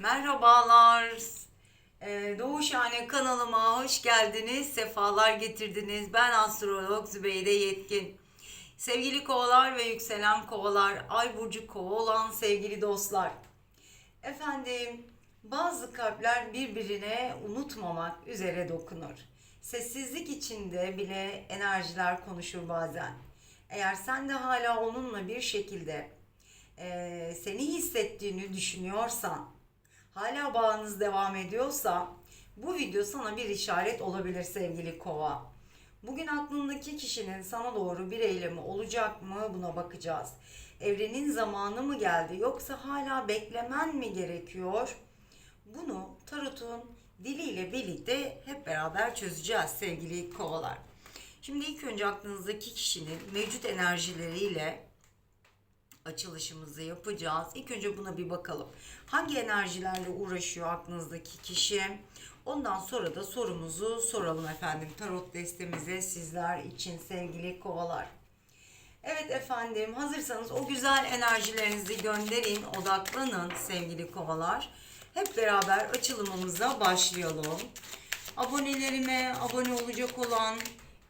Merhabalar. Ee, Doğuşhane kanalıma hoş geldiniz, sefalar getirdiniz. Ben astrolog Zübeyde Yetkin. Sevgili kovalar ve yükselen kovalar, ay burcu kova olan sevgili dostlar. Efendim, bazı kalpler birbirine unutmamak üzere dokunur. Sessizlik içinde bile enerjiler konuşur bazen. Eğer sen de hala onunla bir şekilde eee, seni hissettiğini düşünüyorsan, hala bağınız devam ediyorsa bu video sana bir işaret olabilir sevgili kova. Bugün aklındaki kişinin sana doğru bir eylemi olacak mı buna bakacağız. Evrenin zamanı mı geldi yoksa hala beklemen mi gerekiyor? Bunu tarotun diliyle birlikte hep beraber çözeceğiz sevgili kovalar. Şimdi ilk önce aklınızdaki kişinin mevcut enerjileriyle açılışımızı yapacağız. İlk önce buna bir bakalım. Hangi enerjilerle uğraşıyor aklınızdaki kişi? Ondan sonra da sorumuzu soralım efendim. Tarot destemize sizler için sevgili kovalar. Evet efendim hazırsanız o güzel enerjilerinizi gönderin, odaklanın sevgili kovalar. Hep beraber açılımımıza başlayalım. Abonelerime abone olacak olan,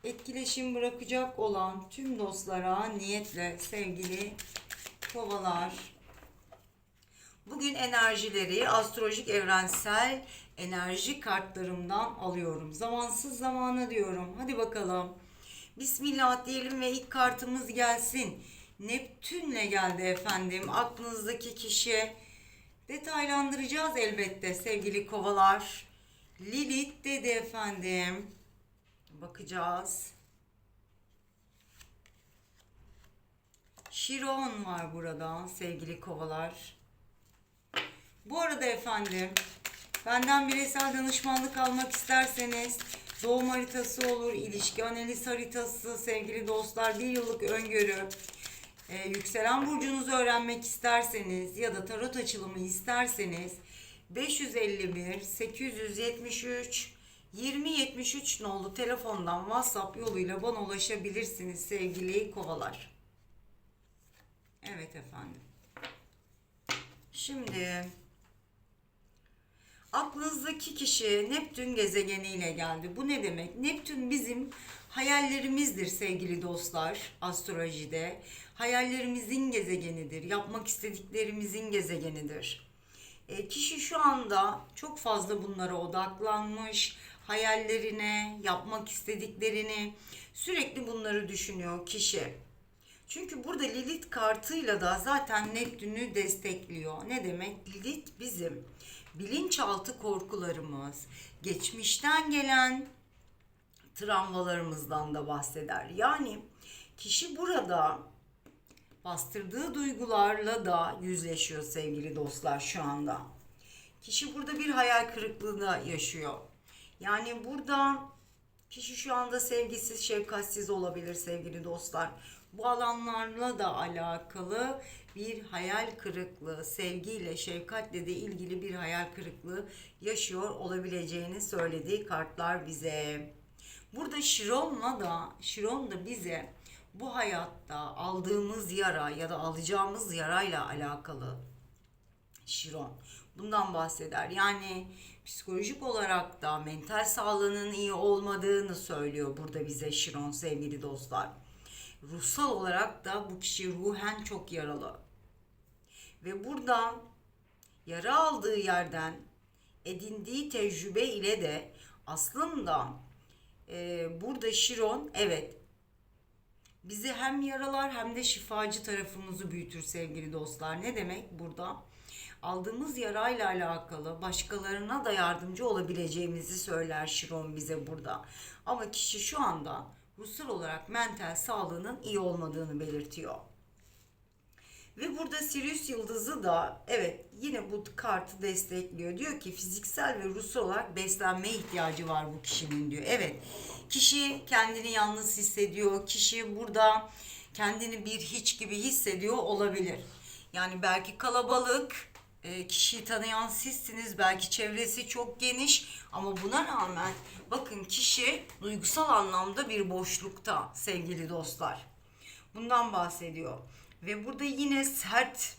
etkileşim bırakacak olan tüm dostlara niyetle sevgili kovalar. Bugün enerjileri astrolojik evrensel enerji kartlarımdan alıyorum. Zamansız zamanı diyorum. Hadi bakalım. Bismillah diyelim ve ilk kartımız gelsin. Neptünle geldi efendim. Aklınızdaki kişi detaylandıracağız elbette sevgili kovalar. Lilith dedi efendim. Bakacağız. Şiron var burada sevgili kovalar. Bu arada efendim benden bireysel danışmanlık almak isterseniz doğum haritası olur, ilişki analiz haritası sevgili dostlar, bir yıllık öngörü, e, yükselen burcunuzu öğrenmek isterseniz ya da tarot açılımı isterseniz 551 873 2073 nolu telefondan WhatsApp yoluyla bana ulaşabilirsiniz sevgili kovalar. Evet efendim. Şimdi aklınızdaki kişi Neptün gezegeniyle geldi. Bu ne demek? Neptün bizim hayallerimizdir sevgili dostlar astrolojide. Hayallerimizin gezegenidir. Yapmak istediklerimizin gezegenidir. E, kişi şu anda çok fazla bunlara odaklanmış. Hayallerine, yapmak istediklerini sürekli bunları düşünüyor kişi. Çünkü burada Lilith kartıyla da zaten Neptün'ü destekliyor. Ne demek? Lilith bizim bilinçaltı korkularımız, geçmişten gelen travmalarımızdan da bahseder. Yani kişi burada bastırdığı duygularla da yüzleşiyor sevgili dostlar şu anda. Kişi burada bir hayal kırıklığında yaşıyor. Yani burada kişi şu anda sevgisiz, şefkatsiz olabilir sevgili dostlar. Bu alanlarla da alakalı bir hayal kırıklığı, sevgiyle, şefkatle de ilgili bir hayal kırıklığı yaşıyor olabileceğini söylediği kartlar bize. Burada Şiron'la da, Şiron da bize bu hayatta aldığımız yara ya da alacağımız yarayla alakalı Şiron bundan bahseder. Yani psikolojik olarak da mental sağlığının iyi olmadığını söylüyor burada bize Şiron sevgili dostlar. Ruhsal olarak da bu kişi ruhen çok yaralı. Ve burada yara aldığı yerden edindiği tecrübe ile de aslında e, burada Şiron evet bizi hem yaralar hem de şifacı tarafımızı büyütür sevgili dostlar. Ne demek burada? Aldığımız yarayla alakalı başkalarına da yardımcı olabileceğimizi söyler Şiron bize burada. Ama kişi şu anda ruhsal olarak mental sağlığının iyi olmadığını belirtiyor. Ve burada Sirius yıldızı da evet yine bu kartı destekliyor. Diyor ki fiziksel ve ruhsal olarak beslenmeye ihtiyacı var bu kişinin diyor. Evet kişi kendini yalnız hissediyor. Kişi burada kendini bir hiç gibi hissediyor olabilir. Yani belki kalabalık e, kişiyi tanıyan sizsiniz. Belki çevresi çok geniş ama buna rağmen bakın kişi duygusal anlamda bir boşlukta sevgili dostlar. Bundan bahsediyor. Ve burada yine sert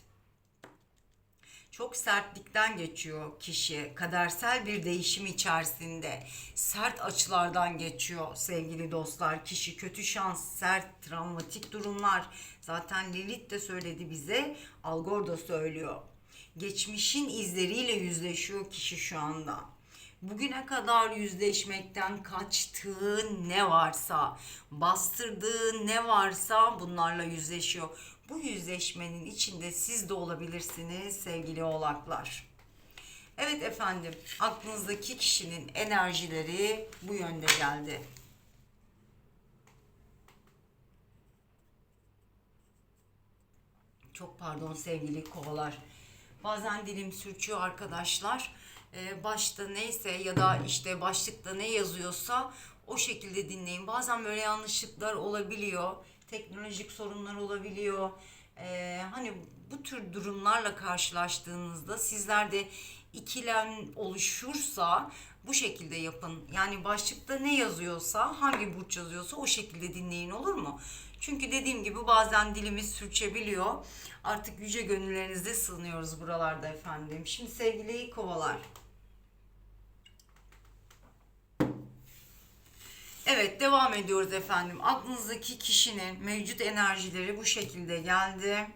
Çok sertlikten geçiyor kişi. Kadersel bir değişim içerisinde. Sert açılardan geçiyor sevgili dostlar. Kişi kötü şans, sert, travmatik durumlar. Zaten Lilith de söyledi bize. Algor da söylüyor. Geçmişin izleriyle yüzleşiyor kişi şu anda bugüne kadar yüzleşmekten kaçtığı ne varsa, bastırdığı ne varsa bunlarla yüzleşiyor. Bu yüzleşmenin içinde siz de olabilirsiniz sevgili oğlaklar. Evet efendim, aklınızdaki kişinin enerjileri bu yönde geldi. Çok pardon sevgili kovalar. Bazen dilim sürçüyor arkadaşlar. Ee, başta neyse ya da işte başlıkta ne yazıyorsa o şekilde dinleyin. Bazen böyle yanlışlıklar olabiliyor. Teknolojik sorunlar olabiliyor. Ee, hani bu tür durumlarla karşılaştığınızda sizler de ikilem oluşursa bu şekilde yapın. Yani başlıkta ne yazıyorsa, hangi burç yazıyorsa o şekilde dinleyin olur mu? Çünkü dediğim gibi bazen dilimiz sürçebiliyor. Artık yüce gönüllerinizde sığınıyoruz buralarda efendim. Şimdi sevgili kovalar. Evet devam ediyoruz efendim. Aklınızdaki kişinin mevcut enerjileri bu şekilde geldi.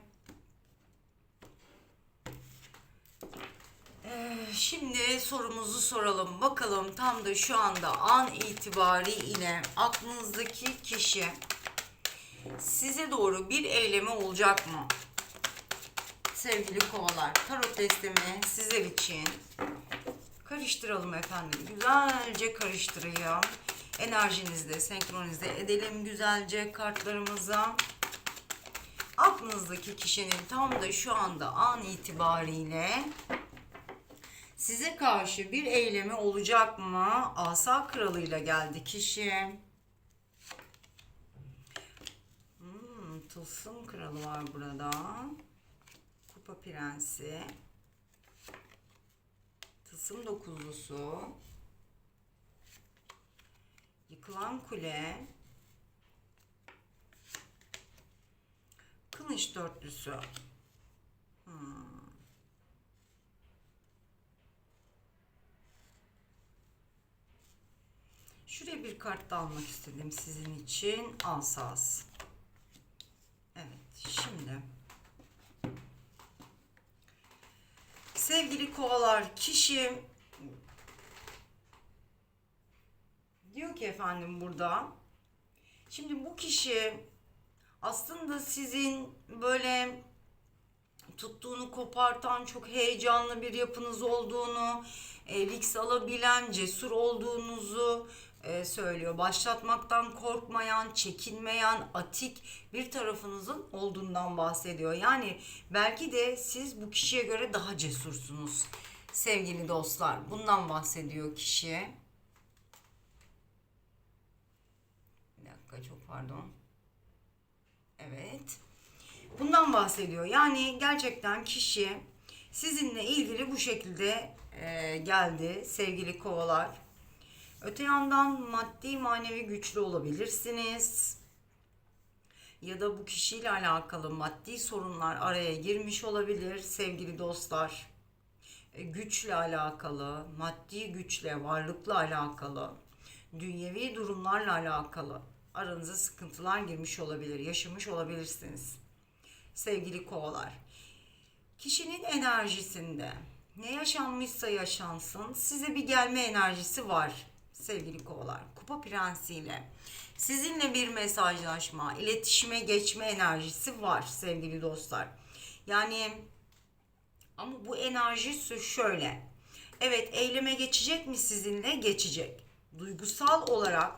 Ee, Şimdi sorumuzu soralım. Bakalım tam da şu anda an itibariyle aklınızdaki kişi size doğru bir eylemi olacak mı? Sevgili kovalar, tarot destemi sizler için karıştıralım efendim. Güzelce karıştırayım. Enerjinizde senkronize edelim güzelce kartlarımıza. Aklınızdaki kişinin tam da şu anda an itibariyle size karşı bir eylemi olacak mı? Asa kralıyla geldi kişi. Hmm, tılsım kralı var burada. Kupa prensi. Tılsım dokuzlusu. Yıkılan kule. Kılıç dörtlüsü. Hmm. Şuraya bir kart da almak istedim sizin için. Asas. Şimdi. Sevgili kovalar kişi diyor ki efendim burada şimdi bu kişi aslında sizin böyle tuttuğunu kopartan çok heyecanlı bir yapınız olduğunu, e, risk alabilen, cesur olduğunuzu e, söylüyor. Başlatmaktan korkmayan, çekinmeyen, atik bir tarafınızın olduğundan bahsediyor. Yani belki de siz bu kişiye göre daha cesursunuz sevgili dostlar. Bundan bahsediyor kişi. Bir dakika çok pardon. Evet. Bundan bahsediyor. Yani gerçekten kişi sizinle ilgili bu şekilde e, geldi sevgili kovalar. Öte yandan maddi manevi güçlü olabilirsiniz. Ya da bu kişiyle alakalı maddi sorunlar araya girmiş olabilir sevgili dostlar. E, güçle alakalı, maddi güçle, varlıkla alakalı, dünyevi durumlarla alakalı aranıza sıkıntılar girmiş olabilir, yaşamış olabilirsiniz. Sevgili kovalar. Kişinin enerjisinde ne yaşanmışsa yaşansın size bir gelme enerjisi var sevgili kovalar. Kupa prensiyle sizinle bir mesajlaşma, iletişime geçme enerjisi var sevgili dostlar. Yani ama bu enerji şöyle. Evet eyleme geçecek mi sizinle? Geçecek. Duygusal olarak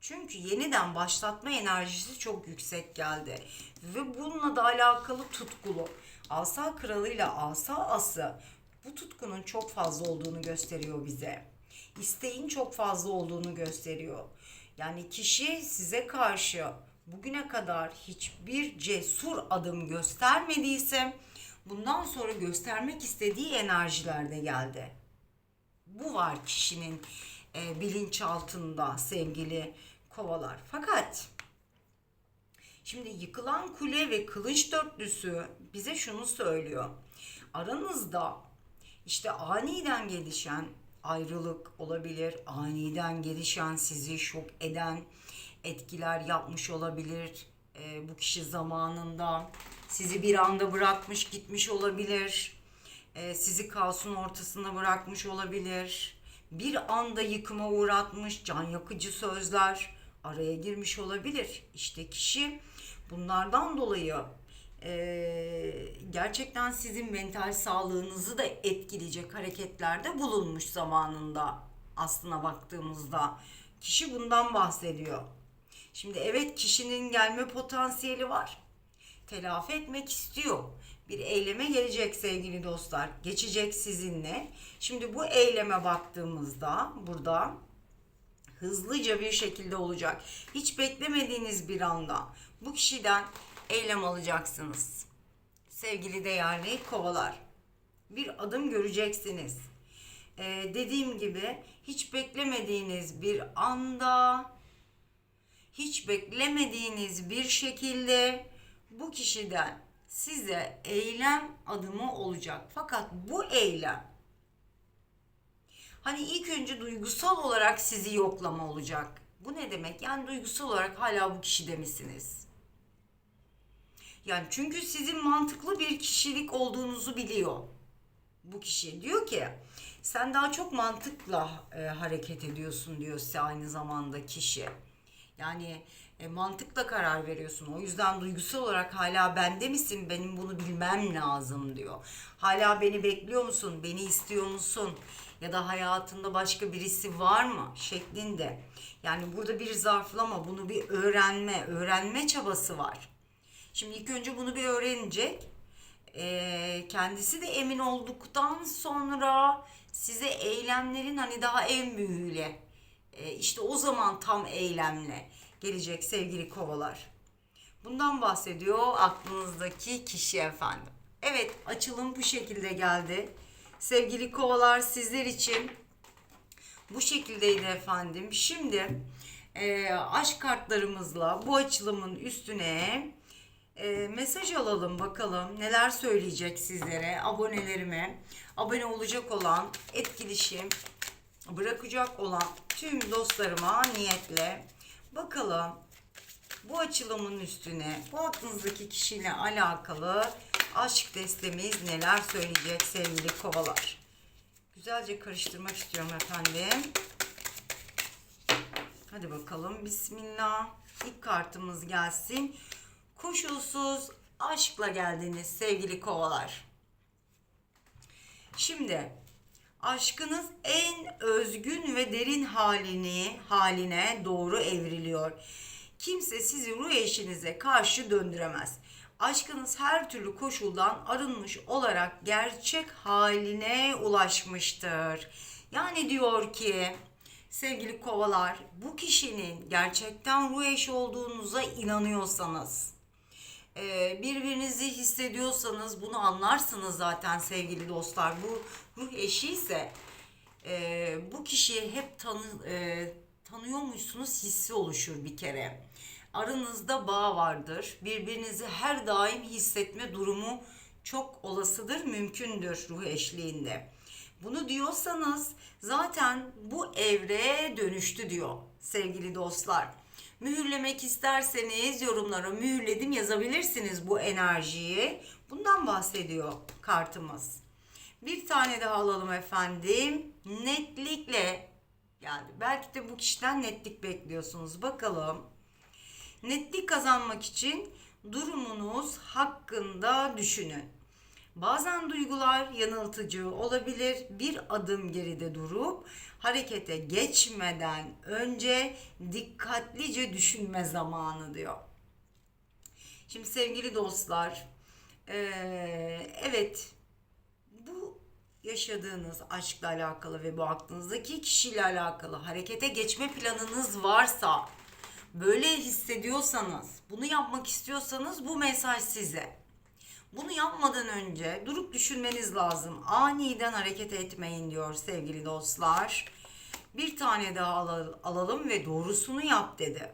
çünkü yeniden başlatma enerjisi çok yüksek geldi. Ve bununla da alakalı tutkulu. Asa kralıyla asa ası bu tutkunun çok fazla olduğunu gösteriyor bize. İsteğin çok fazla olduğunu gösteriyor. Yani kişi size karşı bugüne kadar hiçbir cesur adım göstermediyse bundan sonra göstermek istediği enerjilerde geldi. Bu var kişinin e, bilinçaltında sevgili kovalar. Fakat şimdi yıkılan kule ve kılıç dörtlüsü bize şunu söylüyor. Aranızda işte aniden gelişen ayrılık olabilir, aniden gelişen sizi şok eden etkiler yapmış olabilir. Ee, bu kişi zamanında sizi bir anda bırakmış gitmiş olabilir. Ee, sizi kaosun ortasında bırakmış olabilir. Bir anda yıkıma uğratmış can yakıcı sözler araya girmiş olabilir. İşte kişi bunlardan dolayı e, gerçekten sizin mental sağlığınızı da etkileyecek hareketlerde bulunmuş zamanında aslına baktığımızda. Kişi bundan bahsediyor. Şimdi evet kişinin gelme potansiyeli var. Telafi etmek istiyor. Bir eyleme gelecek sevgili dostlar. Geçecek sizinle. Şimdi bu eyleme baktığımızda burada hızlıca bir şekilde olacak. Hiç beklemediğiniz bir anda bu kişiden eylem alacaksınız. Sevgili değerli kovalar. Bir adım göreceksiniz. Ee, dediğim gibi hiç beklemediğiniz bir anda hiç beklemediğiniz bir şekilde bu kişiden size eylem adımı olacak. Fakat bu eylem hani ilk önce duygusal olarak sizi yoklama olacak. Bu ne demek? Yani duygusal olarak hala bu kişide misiniz? Yani çünkü sizin mantıklı bir kişilik olduğunuzu biliyor. Bu kişi diyor ki sen daha çok mantıkla e, hareket ediyorsun diyor size aynı zamanda kişi. Yani e, mantıkla karar veriyorsun. O yüzden duygusal olarak hala bende misin? Benim bunu bilmem lazım diyor. Hala beni bekliyor musun? Beni istiyor musun? Ya da hayatında başka birisi var mı? Şeklinde. Yani burada bir zarflama, bunu bir öğrenme, öğrenme çabası var. Şimdi ilk önce bunu bir öğrenecek. Ee, kendisi de emin olduktan sonra size eylemlerin hani daha en büyüğüyle e, işte o zaman tam eylemle gelecek sevgili kovalar. Bundan bahsediyor aklınızdaki kişi efendim. Evet açılım bu şekilde geldi. Sevgili kovalar sizler için bu şekildeydi efendim. Şimdi e, aşk kartlarımızla bu açılımın üstüne e, mesaj alalım bakalım neler söyleyecek sizlere abonelerime abone olacak olan etkileşim bırakacak olan tüm dostlarıma niyetle bakalım bu açılımın üstüne bu aklınızdaki kişiyle alakalı aşk destemiz neler söyleyecek sevgili kovalar. Güzelce karıştırmak istiyorum efendim. Hadi bakalım bismillah. İlk kartımız gelsin. Koşulsuz aşkla geldiniz sevgili kovalar. Şimdi aşkınız en özgün ve derin halini haline doğru evriliyor. Kimse sizi ruh eşinize karşı döndüremez. Aşkınız her türlü koşuldan arınmış olarak gerçek haline ulaşmıştır. Yani diyor ki sevgili kovalar bu kişinin gerçekten ruh eşi olduğunuza inanıyorsanız birbirinizi hissediyorsanız bunu anlarsınız zaten sevgili dostlar. Bu ruh eşi ise e, bu kişiyi hep tanı, e, tanıyormuşsunuz hissi oluşur bir kere. Aranızda bağ vardır. Birbirinizi her daim hissetme durumu çok olasıdır, mümkündür ruh eşliğinde. Bunu diyorsanız zaten bu evreye dönüştü diyor sevgili dostlar. Mühürlemek isterseniz yorumlara mühürledim yazabilirsiniz bu enerjiyi. Bundan bahsediyor kartımız. Bir tane daha alalım efendim. Netlikle geldi. Belki de bu kişiden netlik bekliyorsunuz. Bakalım. Netlik kazanmak için durumunuz hakkında düşünün. Bazen duygular yanıltıcı olabilir. Bir adım geride durup harekete geçmeden önce dikkatlice düşünme zamanı diyor. Şimdi sevgili dostlar, evet bu yaşadığınız aşkla alakalı ve bu aklınızdaki kişiyle alakalı harekete geçme planınız varsa, böyle hissediyorsanız, bunu yapmak istiyorsanız bu mesaj size. Bunu yapmadan önce durup düşünmeniz lazım. Aniden hareket etmeyin diyor sevgili dostlar. Bir tane daha alalım ve doğrusunu yap dedi.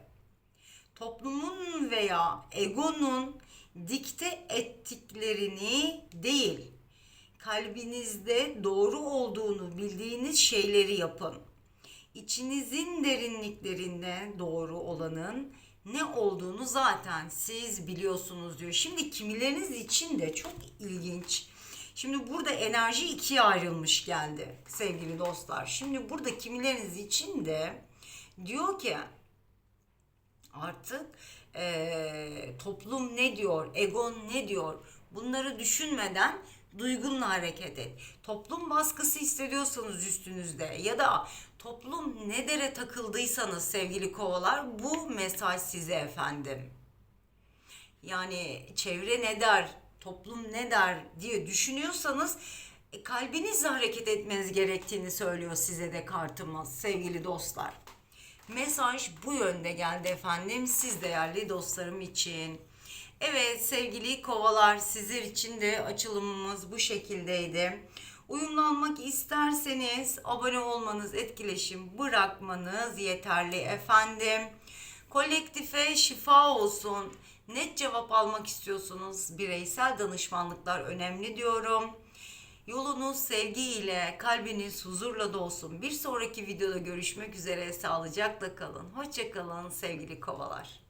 Toplumun veya egonun dikte ettiklerini değil, kalbinizde doğru olduğunu bildiğiniz şeyleri yapın. İçinizin derinliklerinde doğru olanın ne olduğunu zaten siz biliyorsunuz diyor. Şimdi kimileriniz için de çok ilginç. Şimdi burada enerji ikiye ayrılmış geldi sevgili dostlar. Şimdi burada kimileriniz için de diyor ki artık eee, toplum ne diyor, egon ne diyor bunları düşünmeden duygunla hareket et. Toplum baskısı hissediyorsanız üstünüzde ya da toplum ne dere takıldıysanız sevgili kovalar bu mesaj size efendim. Yani çevre ne der, toplum ne der diye düşünüyorsanız e, kalbinizle hareket etmeniz gerektiğini söylüyor size de kartımız sevgili dostlar. Mesaj bu yönde geldi efendim siz değerli dostlarım için. Evet sevgili kovalar sizler için de açılımımız bu şekildeydi. Uyumlanmak isterseniz abone olmanız, etkileşim bırakmanız yeterli efendim. Kolektife şifa olsun. Net cevap almak istiyorsunuz. Bireysel danışmanlıklar önemli diyorum. Yolunuz sevgiyle, kalbiniz huzurla dolsun. Bir sonraki videoda görüşmek üzere. Sağlıcakla kalın. Hoşçakalın sevgili kovalar.